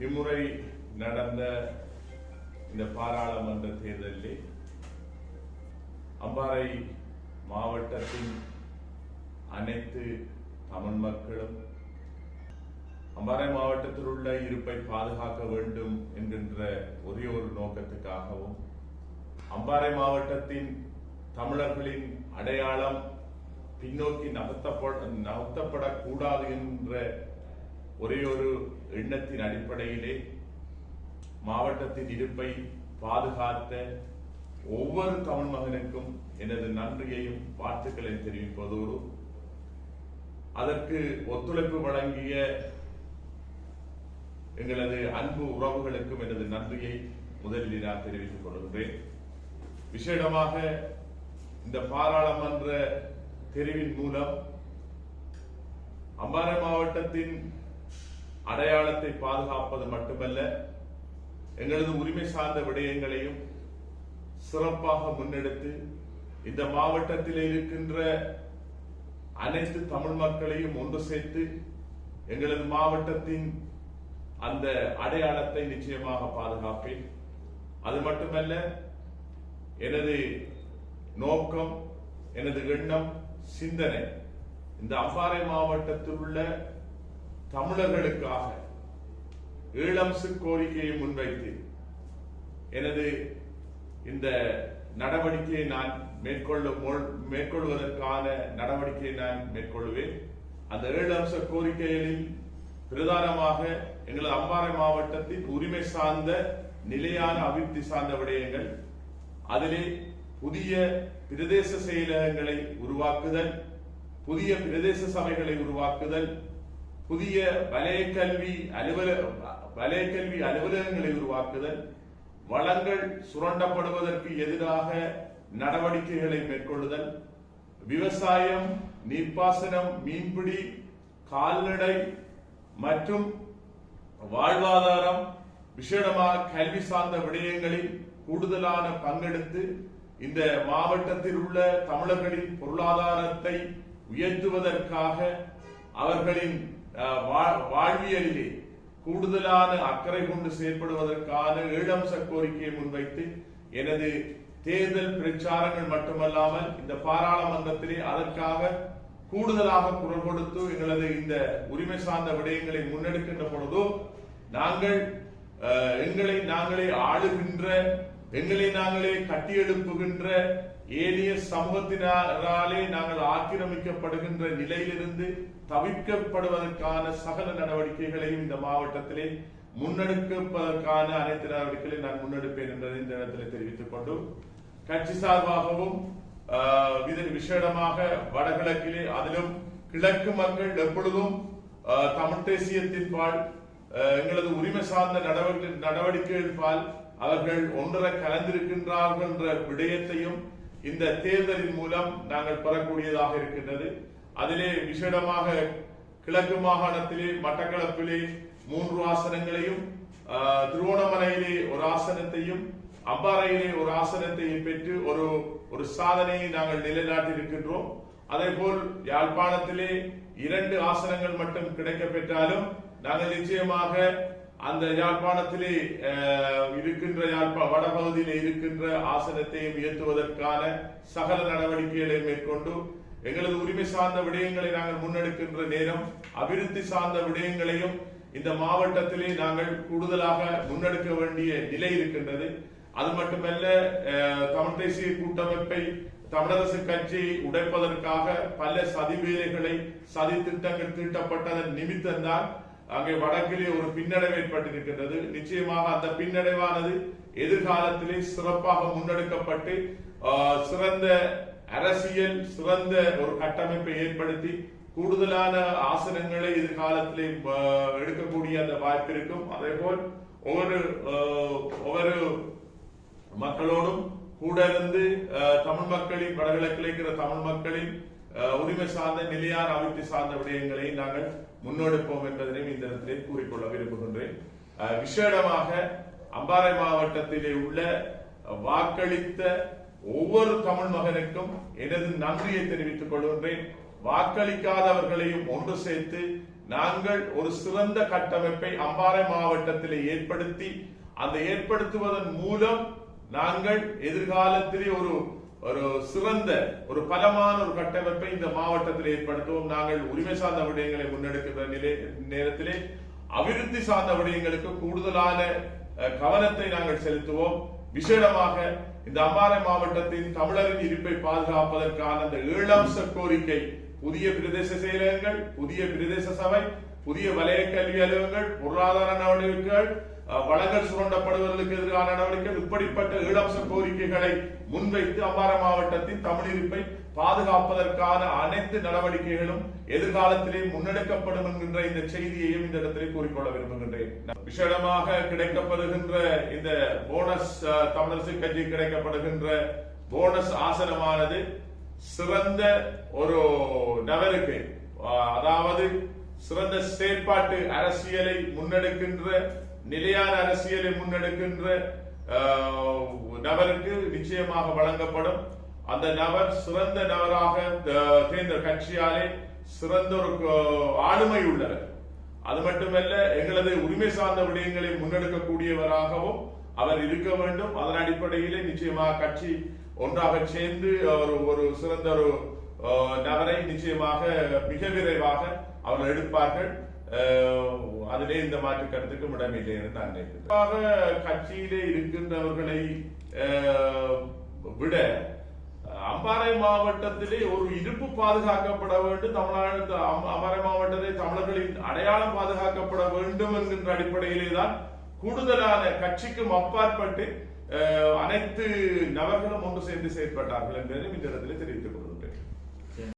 இம்முறை நடந்த இந்த பாராளுமன்ற தேர்தலில் அம்பாறை மாவட்டத்தின் அனைத்து தமிழ் மக்களும் அம்பாறை மாவட்டத்தில் உள்ள இருப்பை பாதுகாக்க வேண்டும் என்கின்ற ஒரே ஒரு நோக்கத்துக்காகவும் அம்பாறை மாவட்டத்தின் தமிழர்களின் அடையாளம் பின்னோக்கி நகர்த்தப்பட நகர்த்தப்படக்கூடாது என்ற ஒரே ஒரு எண்ணத்தின் அடிப்படையிலே மாவட்டத்தின் இருப்பை பாதுகாத்த ஒவ்வொரு தமிழ் மகனுக்கும் எனது நன்றியையும் வாழ்த்துக்களையும் தெரிவிப்பதோடு அதற்கு ஒத்துழைப்பு வழங்கிய எங்களது அன்பு உறவுகளுக்கும் எனது நன்றியை முதலில் நான் தெரிவித்துக் கொள்கின்றேன். விசேடமாக இந்த பாராளுமன்ற தெரிவின் மூலம் அம்பாறை மாவட்டத்தின் அடையாளத்தை பாதுகாப்பது மட்டுமல்ல எங்களது உரிமை சார்ந்த விடயங்களையும் சிறப்பாக முன்னெடுத்து இந்த மாவட்டத்தில் இருக்கின்ற அனைத்து தமிழ் மக்களையும் ஒன்று சேர்த்து எங்களது மாவட்டத்தின் அந்த அடையாளத்தை நிச்சயமாக பாதுகாப்பேன். அது மட்டுமல்ல எனது நோக்கம் எனது எண்ணம் சிந்தனை. இந்த அம்பாறை மாவட்டத்தில் உள்ள தமிழர்களுக்காக ஈழம்சு கோரிக்கையை முன்வைத்து எனது இந்த நடவடிக்கையை நான் மேற்கொள்ள மேற்கொள்வதற்கான நடவடிக்கையை நான் மேற்கொள்வேன். அந்த ஏழு அம்ச கோரிக்கைகளில் பிரதானமாக எங்களது அம்பாறை மாவட்டத்தின் உரிமை சார்ந்த நிலையான அபிவிருத்தி சார்ந்த விடயங்கள் அதிலே புதிய பிரதேச செயலகங்களை உருவாக்குதல் புதிய பிரதேச சபைகளை உருவாக்குதல் புதிய வலயக்கல்வி கல்வி அலுவலக வலய கல்வி அலுவலகங்களை உருவாக்குதல் வளங்கள் சுரண்டப்படுவதற்கு எதிராக நடவடிக்கைகளை மேற்கொள்ளுதல் விவசாயம் நீர்ப்பாசனம் மீன்பிடி கால்நடை மற்றும் வாழ்வாதாரம் விசேடமாக கல்வி சார்ந்த விடயங்களில் கூடுதலான பங்கெடுத்து இந்த மாவட்டத்தில் உள்ள தமிழர்களின் பொருளாதாரத்தை உயர்த்துவதற்காக அவர்களின் வாழ்வியலிலே கூடுதலான அக்கறை கொண்டு செயல்படுவதற்கான ஏழம்ச கோரிக்கையை முன்வைத்து எனது தேர்தல் பிரச்சாரங்கள் மட்டுமல்லாமல் இந்த பாராளுமன்றத்திலே அதற்காக கூடுதலாக குரல் கொடுத்து எங்களது இந்த உரிமை சார்ந்த விடயங்களை முன்னெடுக்கின்ற பொழுதோ நாங்கள் எங்களை நாங்களே ஆளுகின்ற எங்களை நாங்களே கட்டியெழுப்புகின்ற ஏனைய சமூகத்தினராலே நாங்கள் ஆக்கிரமிக்கப்படுகின்ற நிலையிலிருந்து தவிர்க்கப்படுவதற்கான சகல நடவடிக்கைகளையும் இந்த மாவட்டத்திலே முன்னெடுப்பதற்கான அனைத்து நடவடிக்கைகளையும் நான் முன்னெடுப்பேன் என்பதை இந்த இடத்தில் தெரிவித்துக் கொண்டு கட்சி சார்பாகவும் ஆஹ், இது விசேடமாக வடகிழக்கிலே அதிலும் கிழக்கு மக்கள் எப்பொழுதும் ஆஹ், தமிழ் தேசியத்தின் பால் எங்களது உரிமை சார்ந்த நடவடிக்கை நடவடிக்கைகள் பால் அவர்கள் ஒன்றரை கலந்திருக்கின்றார்கள் என்ற விடயத்தையும் இந்த தேர்தலின் மூலம் நாங்கள் பெறக்கூடியதாக இருக்கின்றது. அதிலே விசேடமாக கிழக்கு மாகாணத்திலே மட்டக்களப்பிலே மூன்று ஆசனங்களையும் ஆஹ், திருவோணமலையிலே ஒரு ஆசனத்தையும் அம்பாறையிலே ஒரு ஆசனத்தையும் பெற்று ஒரு ஒரு சாதனையை நாங்கள் நிலைநாட்டி இருக்கின்றோம் அதே போல் யாழ்ப்பாணத்திலே இரண்டு ஆசனங்கள் மட்டும் கிடைக்க பெற்றாலும் நாங்கள் நிச்சயமாக அந்த யாழ்ப்பாணத்திலே இருக்கின்ற யாழ்ப்பா வடபகுதியில் இருக்கின்ற ஆசனத்தையும் உயர்த்துவதற்கான சகல நடவடிக்கைகளை மேற்கொண்டு எங்களது உரிமை சார்ந்த விடயங்களை நாங்கள் முன்னெடுக்கின்ற நேரம் அபிவிருத்தி சார்ந்த விடயங்களையும் இந்த மாவட்டத்திலே நாங்கள் கூடுதலாக முன்னெடுக்க வேண்டிய நிலை இருக்கின்றது. அது மட்டுமல்ல தமிழ் தேசிய கூட்டமைப்பை தமிழரசு கட்சியை உடைப்பதற்காக பல சதி வேலைகளை சதி திட்டங்கள் தீட்டப்பட்டதன் நிமித்தம்தான் அங்கே வடக்கிலே ஒரு பின்னடைவு ஏற்பட்டிருக்கின்றது. நிச்சயமாக அந்த பின்னடைவானது எதிர்காலத்திலே சிறப்பாக முன்னெடுக்கப்பட்டு ஆஹ், சிறந்த அரசியல் சிறந்த ஒரு கட்டமைப்பை ஏற்படுத்தி கூடுதலான ஆசனங்களை எதிர்காலத்திலே எடுக்கக்கூடிய அந்த வாய்ப்பு இருக்கும். அதே போல் ஒவ்வொரு ஆஹ், ஒவ்வொரு மக்களோடும் கூட இருந்து அஹ், தமிழ் மக்களின் வடகிழக்கில் இருக்கிற தமிழ் மக்களின் உரிமை சார்ந்த நிலையான அபிவிருத்தி சார்ந்த விடயங்களை நாங்கள் முன்னெடுப்போம் என்பதனையும் இந்த இடத்திலே கூறிக்கொள்ள விரும்புகின்றேன். விசேடமாக அம்பாறை மாவட்டத்திலே உள்ள வாக்களித்த ஒவ்வொரு தமிழ் மகனுக்கும் எனது நன்றியை தெரிவித்துக் கொள்கின்றேன். வாக்களிக்காதவர்களையும் ஒன்று சேர்த்து நாங்கள் ஒரு சிறந்த கட்டமைப்பை அம்பாறை மாவட்டத்திலே ஏற்படுத்தி அந்த ஏற்படுத்துவதன் மூலம் நாங்கள் எதிர்காலத்திலே ஒரு ஒரு சிறந்த ஒரு பலமான ஒரு கட்டமைப்பை இந்த மாவட்டத்தில் ஏற்படுத்துவோம். நாங்கள் உரிமை சார்ந்த விடயங்களை முன்னெடுக்கிற நிலை நேரத்திலே அபிவிருத்தி சார்ந்த விடயங்களுக்கு கூடுதலான கவனத்தை நாங்கள் செலுத்துவோம். விசேடமாக இந்த அம்பாறை மாவட்டத்தின் தமிழரின் இருப்பை பாதுகாப்பதற்கான அந்த ஏழாம்ச கோரிக்கை புதிய பிரதேச செயலகங்கள் புதிய பிரதேச சபை புதிய வலய கல்வி அலுவலகங்கள் பொருளாதார நடவடிக்கைகள் வளங்கள் சுரண்டப்படுவதற்கு எதிரான நடவடிக்கைகள் இப்படிப்பட்ட ஈழம்ச கோரிக்கைகளை முன்வைத்து அம்பார மாவட்டத்தின் தமிழிருப்பை பாதுகாப்பதற்கான அனைத்து நடவடிக்கைகளும் எதிர்காலத்திலே முன்னெடுக்கப்படும் என்கின்ற இந்த செய்தியையும் இந்த இடத்திலே கூறிக்கொள்ள விரும்புகின்றேன். விசேடமாக கிடைக்கப்படுகின்ற இந்த போனஸ் அஹ், தமிழரசு கட்சி கிடைக்கப்படுகின்ற போனஸ் ஆசனமானது சிறந்த ஒரு நபருக்கு அஹ், அதாவது சிறந்த செயற்பாட்டு அரசியலை முன்னெடுக்கின்ற நிலையான அரசியலை முன்னெடுக்கின்ற நபருக்கு நிச்சயமாக வழங்கப்படும். அந்த நபர் சிறந்த நபராக தேர்ந்த கட்சியாலே சிறந்த ஒரு ஆளுமை உள்ளவர். அது மட்டுமல்ல எங்களது உரிமை சார்ந்த விடயங்களை முன்னெடுக்கக்கூடியவராகவும் அவர் இருக்க வேண்டும். அதன் அடிப்படையிலே நிச்சயமாக கட்சி ஒன்றாக சேர்ந்து ஒரு ஒரு சிறந்த ஒரு நபரை நிச்சயமாக மிக விரைவாக அவர் எடுப்பார்கள். அதிலே இந்த மாற்று கருத்துக்கும் இடமில்லை என்று நான் நினைக்கிறேன் குறிப்பாக கட்சியிலே இருக்கின்றவர்களை விட அம்பாறை மாவட்டத்திலே ஒரு இருப்பு பாதுகாக்கப்பட வேண்டும் தமிழ்நாடு அம்- அம்பாறை மாவட்டத்திலே தமிழர்களின் அடையாளம் பாதுகாக்கப்பட வேண்டும் என்கின்ற அடிப்படையிலே தான் கூடுதலான கட்சிக்கும் அப்பாற்பட்டு அனைத்து நபர்களும் ஒன்று சேர்ந்து செயற்பட்டார்கள் என்பதையும் இந்த இடத்திலே தெரிவித்துக்